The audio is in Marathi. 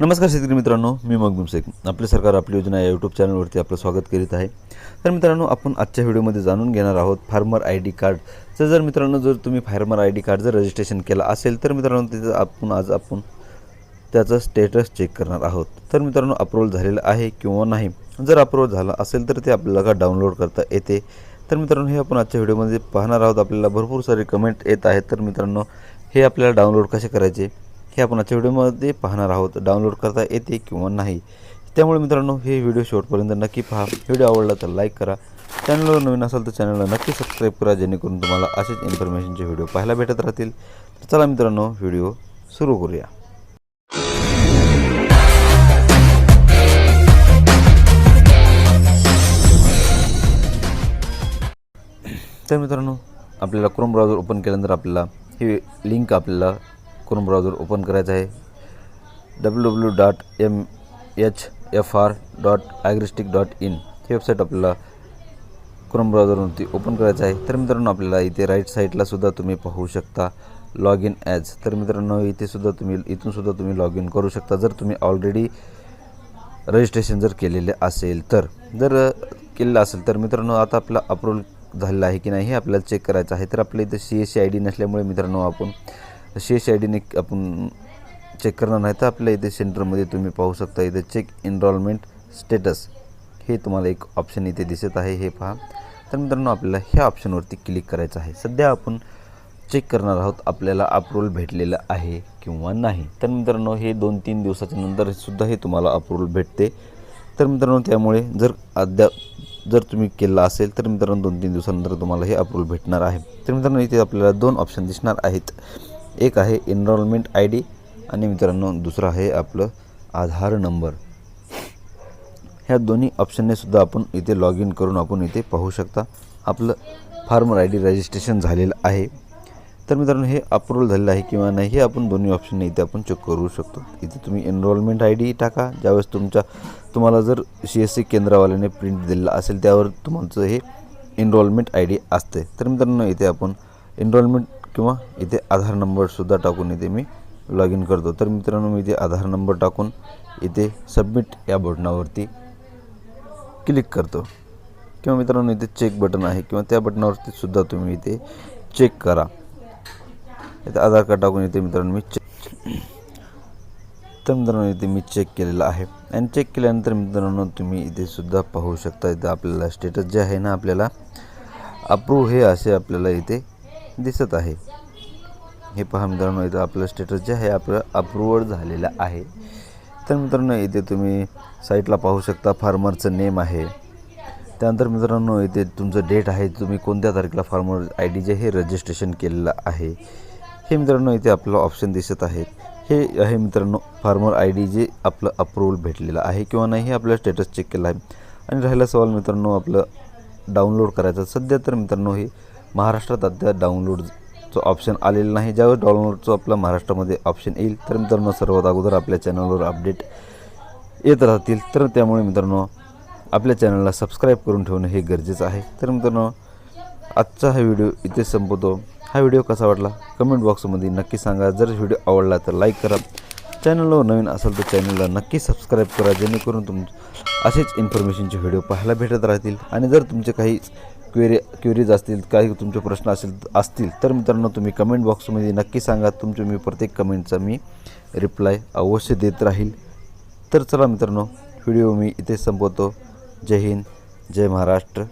नमस्कार शेतकरी मित्रांनो मी मगदूम शेख. आपले सरकार आपली योजना या यूट्यूब चॅनलवरती आपलं स्वागत करीत आहे. तर मित्रांनो आपण आजच्या व्हिडिओमध्ये जाणून घेणार आहोत फार्मर आय डी कार्डचं जर मित्रांनो जर तुम्ही फार्मर आय डी कार्ड जर रजिस्ट्रेशन केलं असेल तर मित्रांनो तिथं आपण आज आपण त्याचं स्टेटस चेक करणार आहोत. तर मित्रांनो अप्रूव्हल झालेलं आहे किंवा नाही? जर अप्रूव्हल झालं असेल तर ते आपल्याला डाउनलोड करता येते? तर मित्रांनो हे आपण आजच्या व्हिडिओमध्ये पाहणार आहोत. आपल्याला भरपूर सारे कमेंट येत आहेत. तर मित्रांनो हे आपल्याला डाउनलोड कसे करायचे? हे आपण आजच्या व्हिडिओमध्ये पाहणार आहोत. डाउनलोड करता येते किंवा नाही. त्यामुळे मित्रांनो हे व्हिडिओ शेवटपर्यंत नक्की पहा. व्हिडिओ आवडला तर लाईक करा. चॅनलवर नवीन असाल तर चॅनलला नक्की सबस्क्राईब करा जेणेकरून तुम्हाला असेच इन्फॉर्मेशनचे व्हिडिओ पाहायला भेटत राहतील. तर चला मित्रांनो व्हिडिओ सुरू करूया. तर मित्रांनो आपल्याला क्रोम ब्राउझर ओपन केल्यानंतर आपल्याला ही लिंक आपल्याला करून ब्राउझर ओपन करायचं आहे. W W dot M H F R dot agristack dot in he website आपल्याला क्रोम ब्राउझरवरती ओपन करायचं आहे. तर मित्रांनो आपल्याला इथे राईट साईडला सुद्धा तुम्ही पाहू शकता लॉग इन ॲज तर मित्रांनो इथे सुद्धा तुम्ही इथून सुद्धा तुम्ही लॉग इन करू शकता. जर तुम्ही ऑलरेडी रजिस्ट्रेशन जर केलेले असेल तर जर केलेलं असेल तर मित्रांनो आता आपला अप्रूव्हल झालेला आहे की नाही हे आपल्याला चेक करायचं आहे. तर आपल्या इथं C S C I D नसल्यामुळे मित्रांनो आपण शेष आय डीने आपण चेक करणार नाही तर आपल्या इथे सेंटरमध्ये तुम्ही पाहू शकता इथे चेक एनरॉलमेंट स्टेटस हे तुम्हाला एक ऑप्शन इथे दिसत आहे हे पहा. तर मित्रांनो आपल्याला ह्या ऑप्शनवरती क्लिक करायचं आहे. सध्या आपण चेक करणार आहोत आपल्याला अप्रूव्हल भेटलेलं आहे किंवा नाही. तर मित्रांनो हे दोन तीन दिवसाच्या नंतर सुद्धा हे तुम्हाला अप्रूव्हल भेटते. तर मित्रांनो त्यामुळे जर अद्याप जर तुम्ही केलं असेल तर मित्रांनो दोन तीन दिवसानंतर तुम्हाला हे अप्रूव्हल भेटणार आहे. तर मित्रांनो इथे आपल्याला दोन ऑप्शन दिसणार आहेत. एक आहे एनरोलमेंट आय डी आणि मित्रांनो दुसरं आहे आपलं आधार नंबर. ह्या दोन्ही ऑप्शनने सुद्धा आपण इथे लॉग इन करून आपण इथे पाहू शकता. आपलं फार्मर आय डी रजिस्ट्रेशन झालेलं आहे. तर मित्रांनो हे अप्रूव्हल झालेलं आहे किंवा नाही हे आपण दोन्ही ऑप्शनने इथे आपण चेक करू शकतो. इथे तुम्ही एनरोलमेंट आय डी टाका. ज्यावेळेस तुमच्या तुम्हाला जर सी एस सी केंद्रवाल्याने प्रिंट दिलेला असेल त्यावर तुमचं हे एनरोलमेंट आय डी असते तर मित्रांनो इथे आपण एनरोलमेंट किंवा इथे आधार नंबरसुद्धा टाकून इथे मी लॉग इन करतो. तर मित्रांनो मी इथे आधार नंबर टाकून इथे सबमिट या बटनावरती क्लिक करतो. किंवा मित्रांनो इथे चेक बटन आहे किंवा त्या बटनावरती सुद्धा तुम्ही इथे चेक करा. इथे आधार कार्ड टाकून इथे मित्रांनो मी चेक तर मित्रांनो इथे मी चेक केलेला आहे. आणि चेक केल्यानंतर मित्रांनो तुम्ही इथे सुद्धा पाहू शकता इथे आपल्याला स्टेटस जे आहे ना आपल्याला अप्रूव्ह हे असे आपल्याला इथे दिसत आहे. हे पहा मित्रांनो इथं आपलं स्टेटस जे आहे आपलं अप्रूवड झालेलं आहे. तर मित्रांनो इथे तुम्ही साईटला पाहू शकता फार्मरचं नेम आहे. त्यानंतर मित्रांनो इथे तुमचं डेट आहे तुम्ही कोणत्या तारखेला फार्मर आय डी जे हे रजिस्ट्रेशन केलेलं आहे. हे मित्रांनो इथे आपलं ऑप्शन दिसत आहेत हे आहे मित्रांनो फार्मर आय डी जे आपलं अप्रूव्हल भेटलेलं आहे किंवा नाही हे आपलं स्टेटस चेक केलं आहे. आणि राहिला सवाल मित्रांनो आपलं डाउनलोड करायचं सध्या तर मित्रांनो हे महाराष्ट्रात अद्याप डाउनलोडचं ऑप्शन आलेलं नाही. ज्यावेळेस डाउनलोडचं आपलं महाराष्ट्रामध्ये ऑप्शन येईल तर मित्रांनो सर्वात अगोदर आपल्या चॅनलवर अपडेट येत राहतील. तर त्यामुळे मित्रांनो आपल्या चॅनलला सबस्क्राईब करून ठेवणं हे गरजेचं आहे. तर मित्रांनो आजचा हा व्हिडिओ इथे संपवतो. हा व्हिडिओ कसा वाटला? कमेंट बॉक्समध्ये नक्की सांगा. जर व्हिडिओ आवडला तर लाईक करा. चॅनलवर नवीन असेल तर चॅनलला नक्की सबस्क्राईब करा. जेणेकरून तुम असेच इन्फॉर्मेशनचे व्हिडिओ पाहायला भेटत राहतील. आणि जर तुमचे काही क्वेरी क्वेरीज असतील काही तुमचे प्रश्न असेल असतील तर मित्रांनो तुम्ही कमेंट बॉक्समध्ये नक्की सांगा. तुमचे मी प्रत्येक कमेंटचा मी रिप्लाय अवश्य देत राहील. तर चला मित्रांनो व्हिडिओ मी इथे संपवतो. जय हिंद जय महाराष्ट्र.